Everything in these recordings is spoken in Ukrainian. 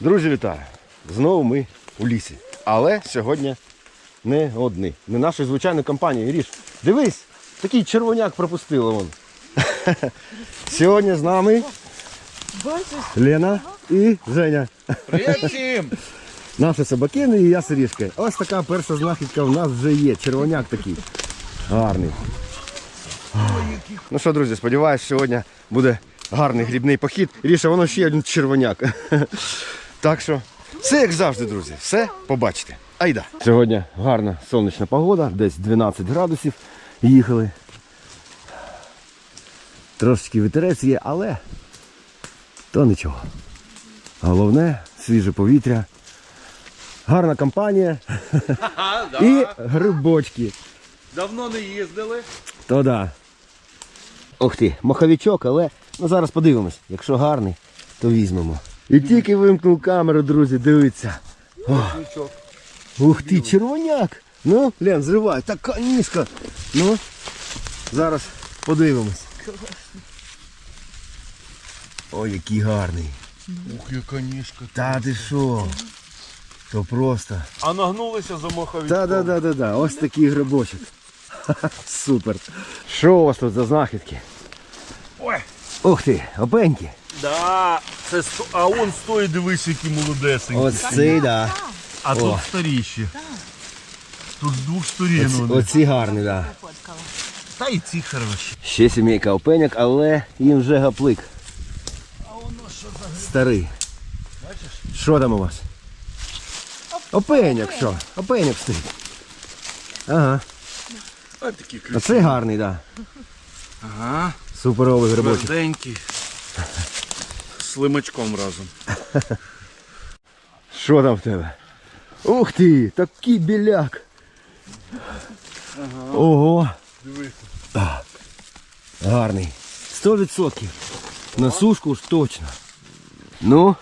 Друзі, вітаю! Знову ми у лісі. Але сьогодні не одні. Не нашої звичайної компанії. Ріж, дивись, такий червоняк пропустила вон. Сьогодні з нами Лена і Женя. Привіт всім! Наші собакини і я Сирішка. Ось така перша знахідка в нас вже є. Червоняк такий. Гарний. Ну що, друзі, сподіваюсь, сьогодні буде гарний грібний похід. Ріша, воно ще один червоняк. Так що, все як завжди, друзі, все побачите. Айда. Сьогодні гарна сонячна погода, десь 12 градусів їхали. Трошечки вітерець є, але то нічого. Головне свіже повітря, гарна компанія і грибочки. Давно не їздили. То да. Ух ти, маховичок, але ну зараз подивимось. Якщо гарний, то візьмемо. І тільки вимкнув камеру, друзі, дивіться. Ключок. Ух ти, червоняк. Ну, Лен, зривай, така ніжка. Ну, зараз подивимось. Ой, який гарний. Ух, яка ніжка. Та ти що? То просто. А нагнулися за маховичком. Та да да да да ось такий грибочок. Супер. Що у вас тут за знахідки? Ой, Ух ти, опеньки. Да. Це сто... А он стоїть, дивись, які молодесенькі. Ось цей, да. А О. тут старіші. Тут з двох сторін Оці, вони. оці гарні, да. Та й ці хороші. Ще сімейка опеняк, але їм вже гаплик. А воно що за Старий. Що там у вас? Опеняк, що? Опеняк стоїть. Ага. Ось такі А це гарний, да. Ага. Суперовий грибочок. Тверденькі. З слимачком разом. Що там в тебе? Ух ти, такий біляк. Ого. Дивись. Гарний. Сто відсотків. На сушку ж точно. Ну,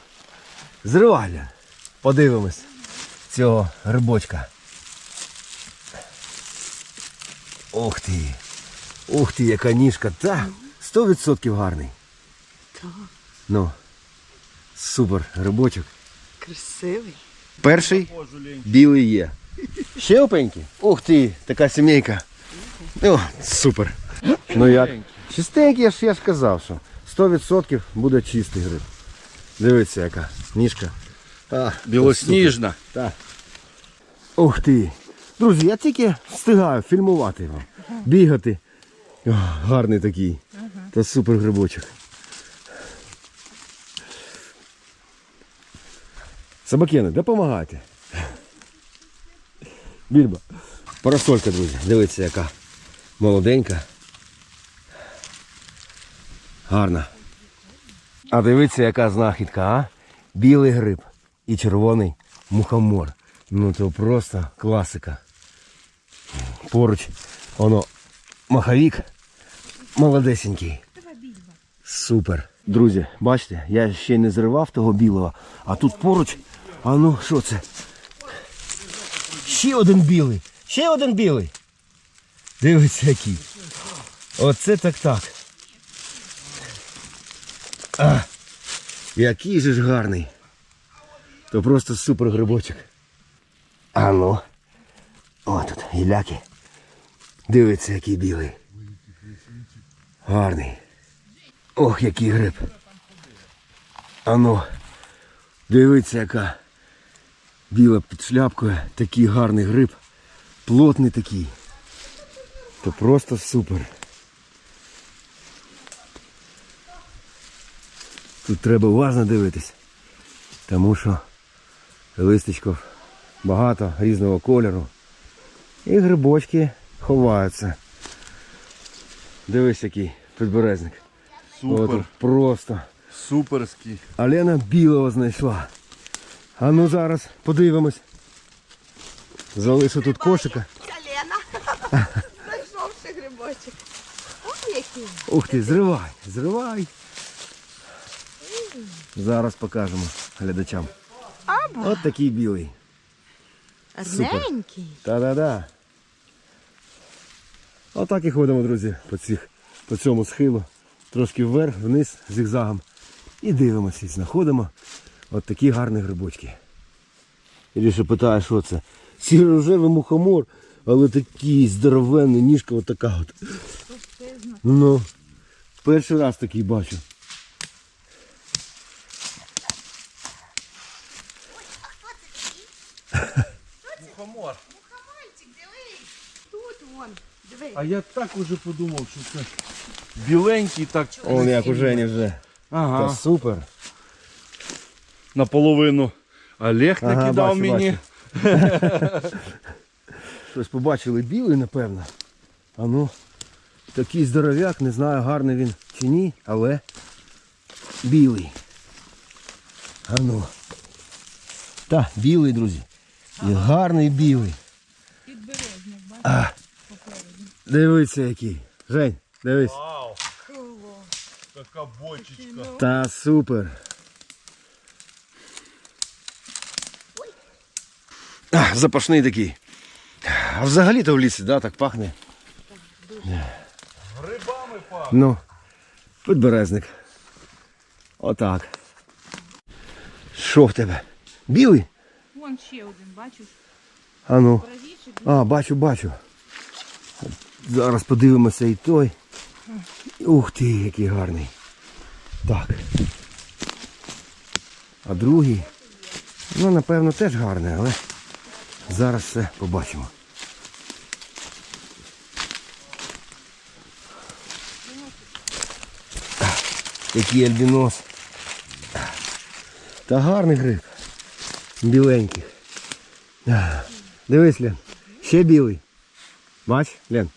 зривайля. Подивимось цього грибочка. Ух ти. Ух ти, яка ніжка. Та, сто відсотків гарний. Ну, супер грибочок. Красивий. Перший білий є. Ще опеньки? Ух ти, така сімейка. О, супер. Ну як? Чистенький, я ж я ж казав, що 100% буде чистий гриб. Дивіться, яка ніжка. А, Білосніжна. Так. Ух ти. Друзі, я тільки встигаю фільмувати його. Бігати. О, гарний такий. Та супер грибочок. Собакени, допомагайте. Більба. Парасолька, друзі. Дивіться, яка молоденька. Гарна. А дивіться, яка знахідка, а? Білий гриб і червоний мухомор. Ну то просто класика. Поруч воно маховік молодесенький. Супер. Друзі, бачите, я ще не зривав того білого, а тут поруч, а ну що це? Ще один білий. Ще один білий. Дивіться який. Оце так так. А, який же ж гарний. То просто супер грибочок. А ну. О, тут гіляки. Дивиться, який білий. Гарний. Ох, який гриб. А ну. Дивиться, яка біла під шляпкою. Такий гарний гриб. Плотний такий. То просто супер. Тут треба уважно дивитись. Тому що листочків багато різного кольору. І грибочки ховаються. Дивись, який підберезник. Супер. тут просто. Суперський. А Лена білого знайшла. А ну зараз подивимось. Залишу тут кошика. Це Лена. Знайшовши грибочок. Ой, який. Ух ти, зривай, зривай. Зараз покажемо глядачам. От такий білий. Гарненький. Та-да-да. Отак і ходимо, друзі, по, цих, по цьому схилу. Трошки вверх, вниз, зігзагом. І дивимося, і знаходимо От такі гарні грибочки. Іріша питає, що це? Сіро-рожевий мухомор, але такий здоровенний, ніжка отака от. Ну, перший раз такий бачу. Мухомор. Мухомольчик, дивись. Тут вон. Диви. А я так уже подумав, що це біленький так. Он як у Жені вже. Та супер. Наполовину. Олег Ага, накидав бачу, мені. Щось побачили білий, напевно. А ну, такий здоров'як, не знаю, гарний він чи ні, але білий. А ну. Та, білий, друзі. І гарний білий. Підбережник, бачиш? А, дивіться який. Жень, дивись. Вау. Така бочечка. Та супер. А, запашний такий. А взагалі-то в лісі, да, так пахне. Грибами пахне. Ну, підберезник. Отак. Що в тебе? Білий? Вон ще один, бачиш? А ну. А, бачу, бачу. Зараз подивимося і той. Ух ти, який гарний. Так. А другий. Ну, напевно, теж гарний, але зараз все побачимо. Який альбінос. Та гарний гриб. Біленький. Дивись, Лен. Ще білий. Бач, Лен.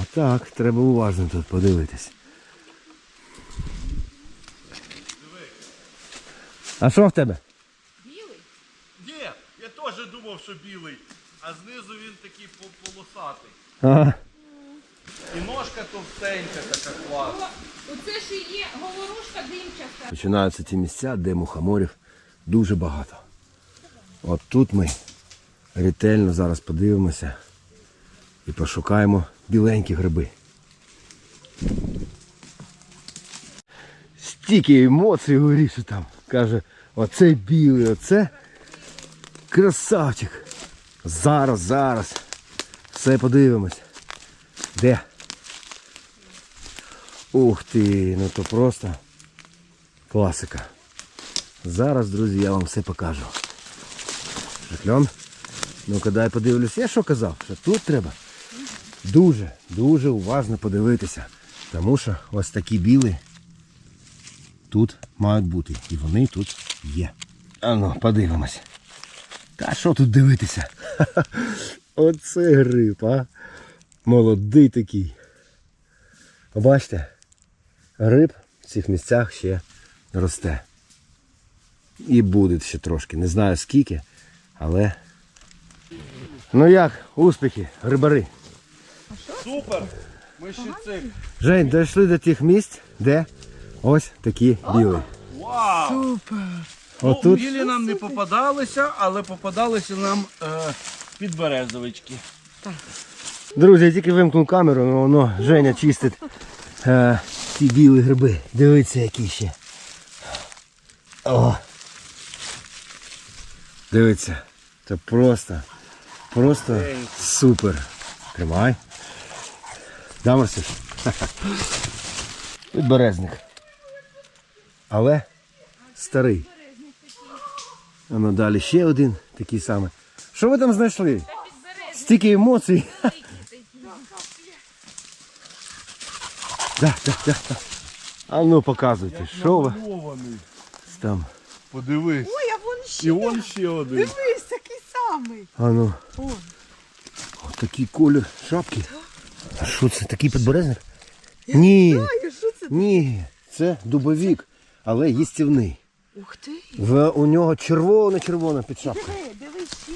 Отак, треба уважно тут подивитись. А що в тебе? білий. Ні, я теж думав, що білий, а знизу він такий по- полосатий. Ага. І ножка товстенька, така класна. Оце ж і є говорушка димчаста. Починаються ті місця, де мухоморів дуже багато. От тут ми ретельно зараз подивимося і пошукаємо біленькі гриби. Стільки емоцій у Гріші там. Каже, оце білий, оце красавчик. Зараз, зараз. Все подивимось. Де? Ух ти, ну то просто класика. Зараз, друзі, я вам все покажу. Жикльон. Ну-ка дай подивлюсь. Я що казав? Що тут треба дуже, дуже уважно подивитися. Тому що ось такі біли тут мають бути. І вони тут є. А ну, подивимось. Та що тут дивитися? Оце гриб, а? Молодий такий. Побачите, гриб в цих місцях ще росте. І буде ще трошки. Не знаю скільки, але. Ну як, успіхи, грибари. Супер! Ми ще цих. Жень, дійшли до тих місць, де ось такі білі. Вау! Ну, Отут білі нам не попадалися, але попадалися нам е, підберезовички. Друзі, я тільки вимкнув камеру, ну воно Женя чистить е, ті білі гриби. Дивіться, які ще. О. Дивіться. Це просто, просто супер. Тримай. Да, Марсиш? Підберезник. Але старий. А ну далі ще один такий самий. Що ви там знайшли? Стільки емоцій. Да, да, да, да. А ну показуйте, що ви Намальований. там. Подивись. Ой, а вон ще. І он ще один. Дивись, такий самий. А ну. Ось такий колір шапки. А що це, такий підберезник? Ні, Ай, що це? ні, це дубовік, але їстівний. Ух ти. В, у нього червона-червона під шапкою. Диви, дивись ще.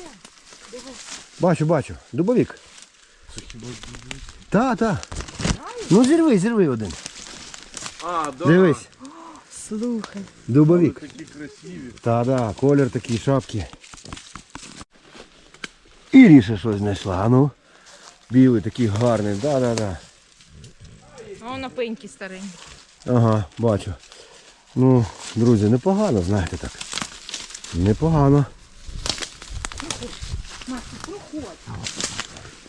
Бачу, бачу. Дубовік. Та, та. Ну зірви, зірви один. А, да. Дивись. Слухай. Дубовік. Такі красиві. Та да, колір такий шапки. І Ріша щось знайшла, а ну. Білий такий гарний, да-да-да. О, на пеньки старенькі. Ага, бачу. Ну, друзі, непогано, знаєте так. Непогано.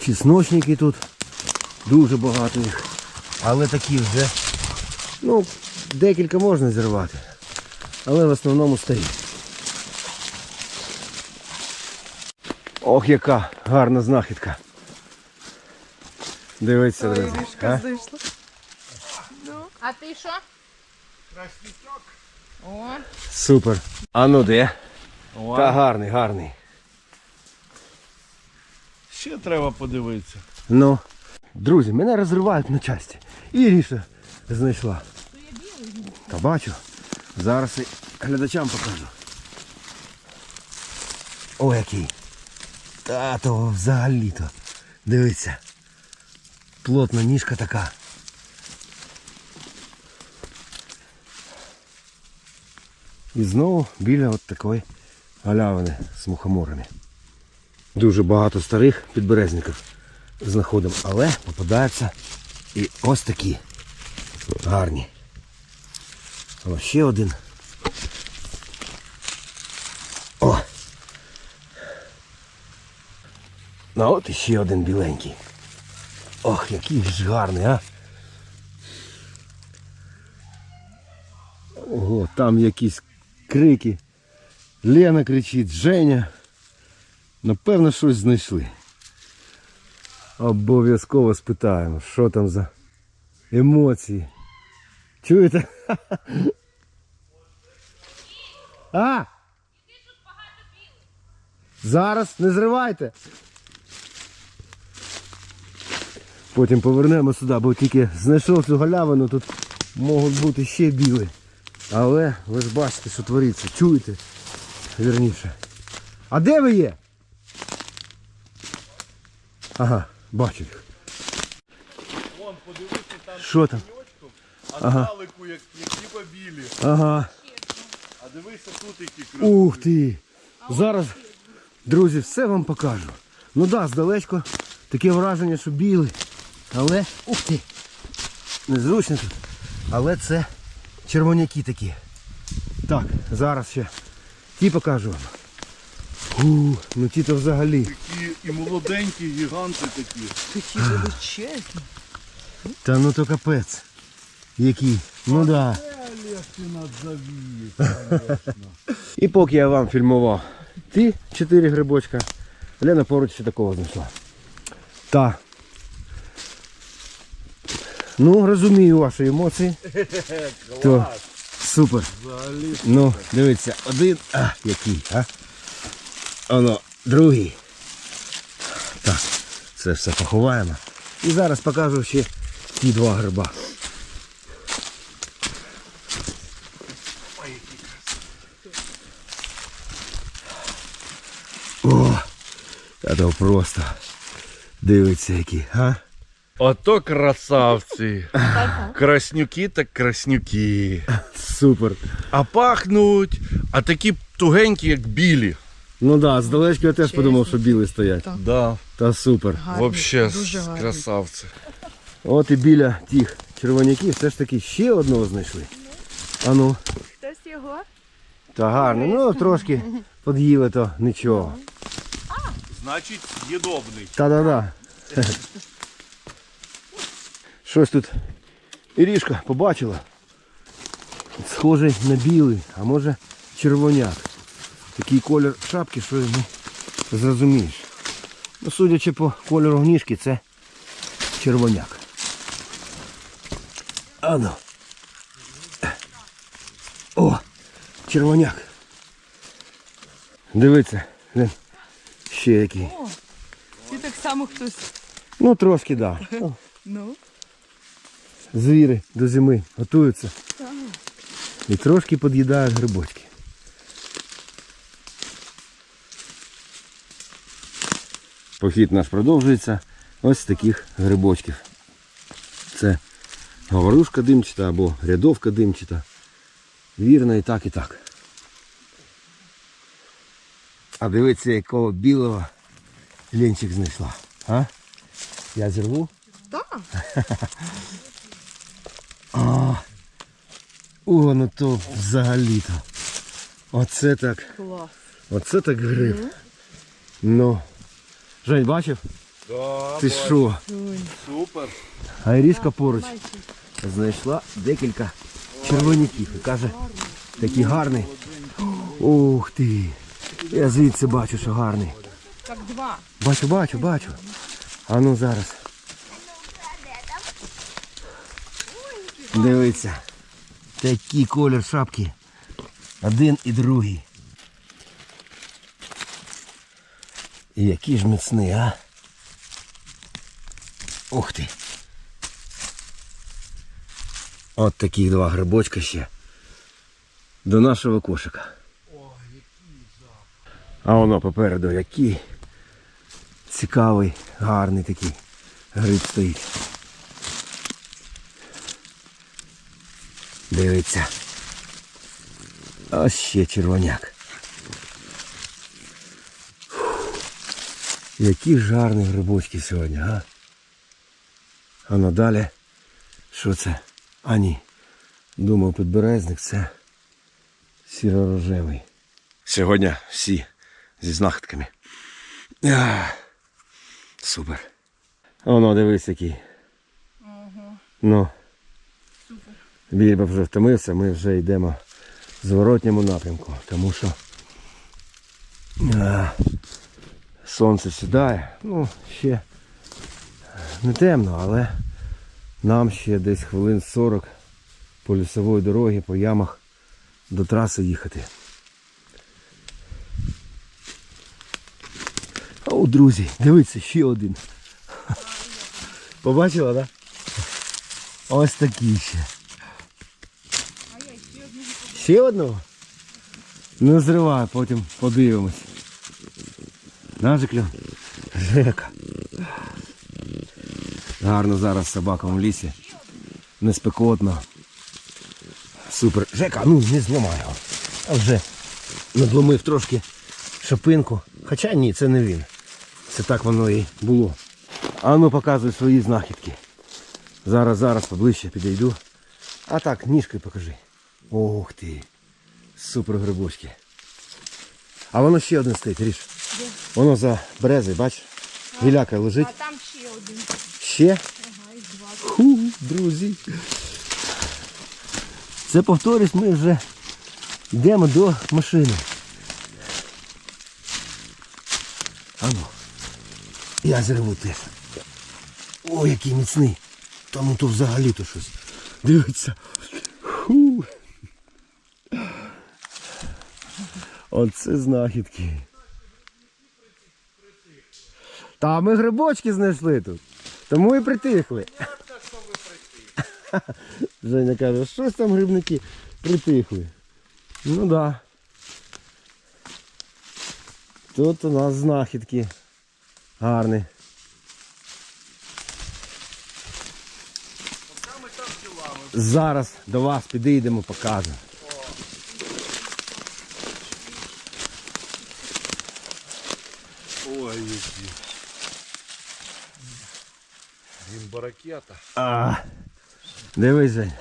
Чесночники тут. Дуже багато їх. Але такі вже. Ну, декілька можна зірвати. Але в основному старі. Ох, яка гарна знахідка. Дивіться, друзі. а? А ти що? Краснячок. О, Супер. А ну де? Та гарний, гарний. Ще треба подивитися. Ну, друзі, мене розривають на часті. І Ріша знайшла. Та бачу. Зараз і глядачам покажу. О, який. Та то взагалі-то. Дивіться. Плотна ніжка така. І знову біля от такої галявини з мухоморами. Дуже багато старих підберезників знаходимо, але попадаються і ось такі гарні. О, ще один. О! Ну от іще один біленький. Ох, який ж гарний, а! Ого, там якісь крики. Лена кричить, Женя. Напевно, щось знайшли. Обов'язково спитаємо, що там за емоції. Чуєте? А! Зараз не зривайте. Потім повернемо сюди, бо тільки знайшов цю галявину, тут можуть бути ще білі. Але ви ж бачите, що твориться. Чуєте? Вірніше. А де ви є? Ага, бачу їх. Вон, подивися там Що там? пеньочком, а здалеку, як, як ніби білі. Ага. А дивися тут які красиві. Ух ти! Зараз, друзі, все вам покажу. Ну так, да, здалечко таке враження, що білий. Але, ух ти! Незручно тут. Але це червоняки такі. Так, зараз ще ті покажу вам. Фу, ну ті то взагалі. Такі і молоденькі, гіганти такі. Такі величезні. Та ну то капець. Який. Ну да. І поки я вам фільмував ті чотири грибочка, Лена поруч ще такого знайшла. Та. Ну, розумію ваші емоції. То супер. Ну, дивіться, один. А, який, а? Оно, другий. Так, це все поховаємо. І зараз покажу ще ті два гриба. О, та то просто. Дивиться які, а? Ото красавці. Краснюки так краснюки. Супер. А пахнуть, а такі тугенькі, як білі. Ну да, здалечко я теж подумав, що білі стоять. Да. Та супер. Гарні, Вообще дуже гарні. красавці. От і біля тих червоняків все ж таки ще одного знайшли. А ну, хтось його? та гарно. Ну трошки под'їли, то нічого. Значить, їдобний. Та-да-да. Щось тут Ірішка побачила. Схожий на білий, а може червоняк. Такий колір шапки, що не зрозумієш. Ну, судячи по кольору гніжки, це червоняк. Ану. О, червоняк. Дивіться, глянь, ще який. І так само хтось. Ну трошки, так. Да. Ну. Звіри до зими готуються. І трошки під'їдають грибочки. Похід наш продовжується ось з таких грибочків. Це говорушка димчата або рядовка димчата. Вірно і так, і так. А дивіться, якого білого ленчик знайшла. А? Я зірву? Так. О, ну то взагалі-то. Оце так. Клас. Оце так гриб. Ну. Жень, бачив? Да, Ти що? Супер. А Ірішка поруч знайшла декілька червоняків і каже, такий гарний. Ух ти. Я звідси бачу, що гарний. Так два. Бачу, бачу, бачу. А ну зараз. Дивіться. Такий колір шапки. Один і другий. Який ж міцний, а? Ух ти. От такі два грибочка ще. До нашого кошика. А воно попереду який цікавий, гарний такий гриб стоїть. Дивіться. Ось ще червоняк. Фух. Які ж гарні грибочки сьогодні, а? А надалі, що це? А ні. Думав, підберезник це сіро-рожевий. Сьогодні всі зі знахідками. Ах, Супер. Воно дивись який. Ну. Більба вже втомився, ми вже йдемо в зворотньому напрямку, тому що а, сонце сідає. Ну, ще не темно, але нам ще десь хвилин 40 по лісової дороги, по ямах до траси їхати. О, друзі, дивіться, ще один. Побачила, так? Да? Ось такий ще. Ще одного? Ну зривай, потім подивимось. На же кльон? Жека. Гарно зараз собакам в лісі. Не спекотно. Супер. Жека, ну не зламай його. А вже надломив трошки шапинку. Хоча ні, це не він. Це так воно і було. А ну показуй свої знахідки. Зараз, зараз поближче підійду. А так, ніжкою покажи. Ох ти. Супер грибочки. А воно ще один стоїть, ріж. Воно за берези, бачиш? Гіляка лежить. А там ще один. Ще? Ага, і два. Ху, друзі. Це повторюсь, ми вже йдемо до машини. Ану. Я зриву теж. О, який міцний. Та ну то взагалі то щось. Дивіться. Ху. Оце знахідки. Та ми грибочки знайшли тут. Тому і притихли. Женя каже, щось там грибники притихли. Ну так. Да. Тут у нас знахідки. Гарні. Зараз до вас підійдемо, покажемо. Ой, які. Гімбаракета. А, дивись, Жень.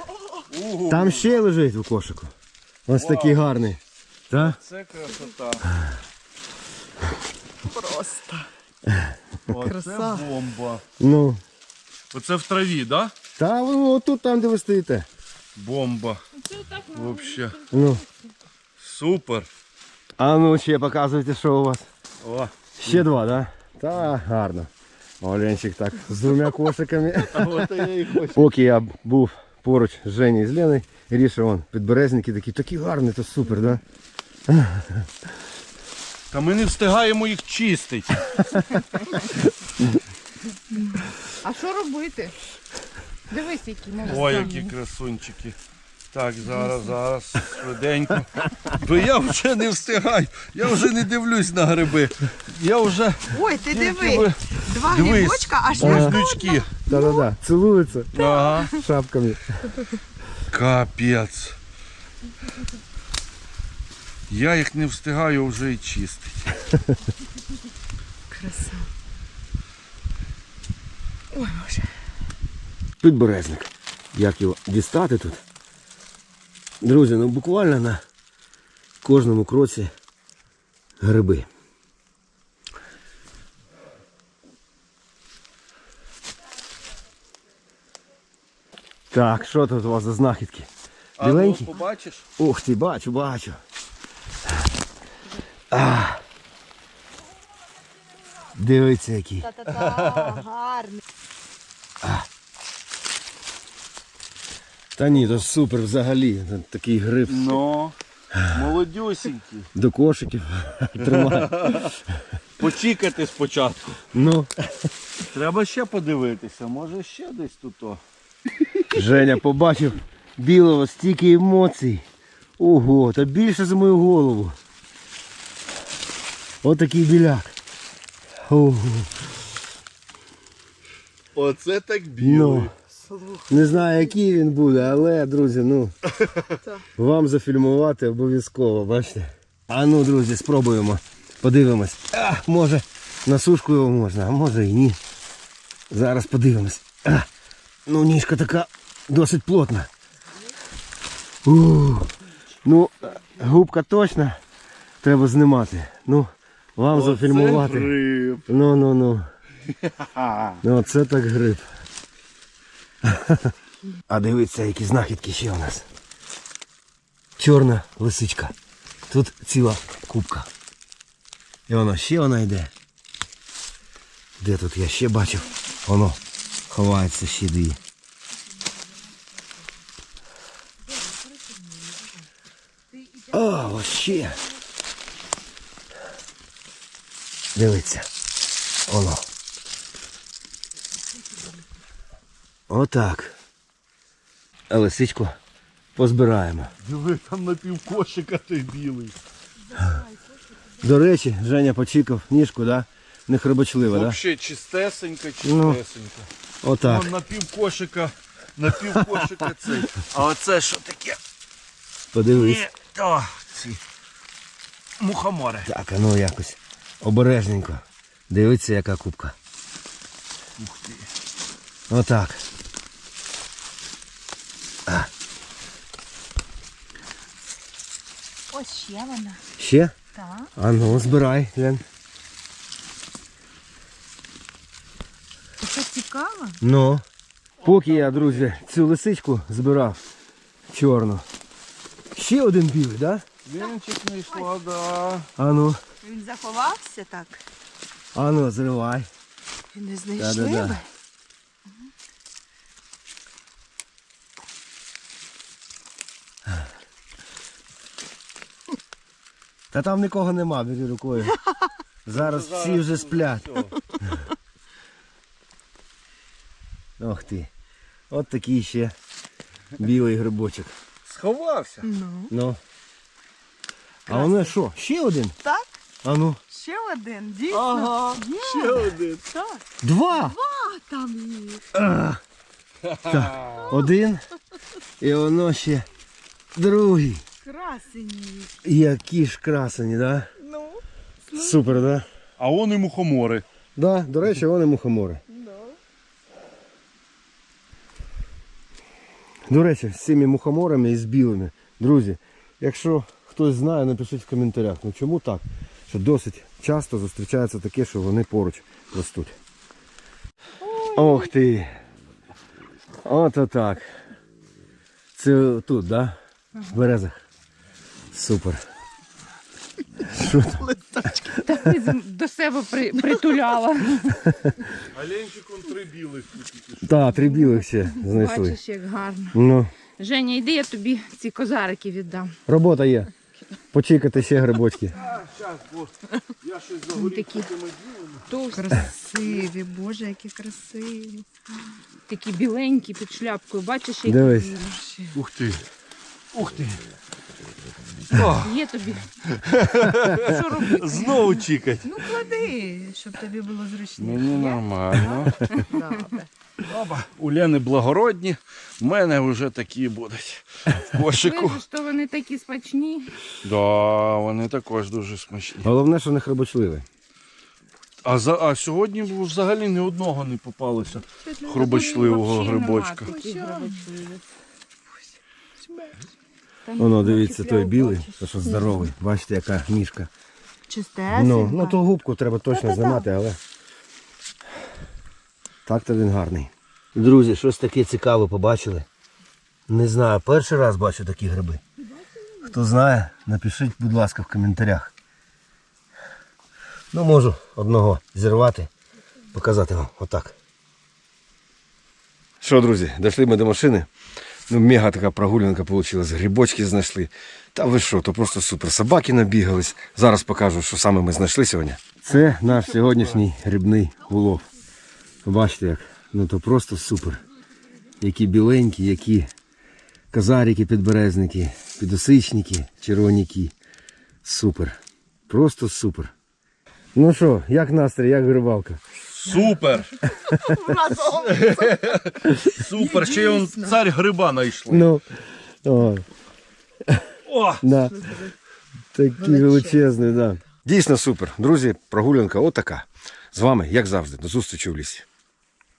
Там ще лежить у кошику. Ось такий гарний. Так? Це красота. Просто. Оце Краса. бомба. Ну. Оце в траві, да? Та воно отут там, де ви стоїте. Бомба. Це так на Вообще. Ну. Супер. А ну ще показуйте, що у вас. О, Ще два, так? Да? Та гарно. Оленчик так з двома кошиками. Поки я був поруч з Женєю і з Леною, Ріша вон, підберезники такі, такі гарні, то супер, да? Та ми не встигаємо їх чистити. А що робити? Дивись, які ми Ой, які красунчики. Так, зараз, зараз, швиденько. Бо я вже не встигаю, я вже не дивлюсь на гриби. Я вже Ой, ти диви. Два Дивись. грибочка, аж на близнючки. Да-да-да, цілуються Ага. шапками. Капець. Я їх не встигаю вже і чистити. краса. Ой, Боже. Підберезник. Як його дістати тут? Друзі, ну буквально на кожному кроці гриби. Так, що тут у вас за знахідки? А ну, побачиш? Ух ти, бачу, бачу. А. Дивіться який. Та-та-та, гарний. Та ні, то супер взагалі. Такий гриб Ну, молодюсінький. до кошиків. Тримає. Почікати спочатку. Ну, Треба ще подивитися, може ще десь тут. о. Женя побачив білого стільки емоцій. Ого, та більше за мою голову. Отакий біляк. Ого. Оце так Ну, не знаю, який він буде, але, друзі, ну, вам зафільмувати обов'язково, бачите? А ну, друзі, спробуємо. Подивимось. А, може, на сушку його можна, а може і ні. Зараз подивимось. А, ну, ніжка така досить плотна. У, ну, губка точно треба знімати. Ну, вам зафільмувати. Гриб. Ну, ну, ну. Ну, це так гриб. А дивіться, які знахідки ще у нас. Чорна лисичка. Тут ціла кубка. І воно ще вона йде. Де тут я ще бачив? Воно ховається ще дві. А, ось ще. Дивіться. Воно. Отак. А лисичку позбираємо. Диви, там на півкошика той білий. До речі, Женя почікав ніжку, да? Не хребочлива, да? Взагалі чистесенька, Ну. чистесенька. Отак. Вон на півкошика, на півкошика цей. А оце що таке? Подивись. Ні, то, ці мухомори. Так, а ну якось обережненько. Дивіться, яка кубка. Ух ти. Отак. Ось ще вона. Ще? Так. А ну, збирай, Лен. Це цікаво. Ну. Поки я, друзі, цю лисичку збирав чорну. Ще один білий, да? Вінчик не йшла, да. А ну, Він заховався так. а ну, зривай. Він не знайшли Да-да-да. би. Та там нікого нема, бери рукою. Зараз всі вже сплять. Ох ти. От такий ще білий грибочок. Сховався. Ну. Ну. А воно що? Ще один? Так, А ну. ще один. Дійсно. Ага, Є. ще один. Так. Два! А там є. Так, один. І воно ще другий. Красені. Які ж красені, да? Ну. Супер, да? А вон і мухомори. Да, до речі, вони мухомори. До речі, з цими мухоморами і з білими. Друзі, якщо хтось знає, напишіть в коментарях. Ну чому так? Що досить часто зустрічається таке, що вони поруч ростуть. Ох ти! Ото так. Це тут, да? В березах. Супер. Що? Так ти до себе при, притуляла. А Ленчик он три білих тут тільки що. Та, три білих ще знайшли. Бачиш, як гарно. Ну, Женя, йди, я тобі ці козарики віддам. робота є. Почекати ще грибочки. Я щось загорів такі такими. Красиві, боже, які красиві. такі біленькі під шляпкою. Бачиш, які Дивись. Ух ти. Ух ти. Є тобі. Що робити? Знову чікать. Ну клади, щоб тобі було зручніше. Мені нормально. Добре. Оба. У Лени благородні, в мене вже такі будуть. В кошику. Видиш, що вони такі смачні. Да, вони також дуже смачні. Головне, що не хребочливий. А, за, а сьогодні взагалі ні одного не попалося хрубочливого грибочка. Там Воно, дивіться, той білий, то що здоровий. Бачите, яка мішка. Чистесенька. Ну, ну ту губку треба точно знімати, але так то він гарний. Друзі, щось таке цікаве побачили. Не знаю, перший раз бачу такі гриби. Хто знає, напишіть, будь ласка, в коментарях. Ну, можу одного зірвати, показати вам отак. Що, друзі, дійшли ми до машини. Ну, мега така прогулянка вийшла. Грибочки знайшли. Та ви що, то просто супер. Собаки набігались. Зараз покажу, що саме ми знайшли сьогодні. Це наш сьогоднішній грибний улов. Бачите як? Ну то просто супер. Які біленькі, які казарики, підберезники, підосичники, червоняки. Супер. Просто супер. Ну що, як настрій, як грибалка? Супер! Супер! Ще й он цар гриба знайшли. Ну, о, О! Да. Такий величезний, да. Дійсно супер. Друзі, прогулянка отака. З вами, як завжди, до зустрічі в лісі.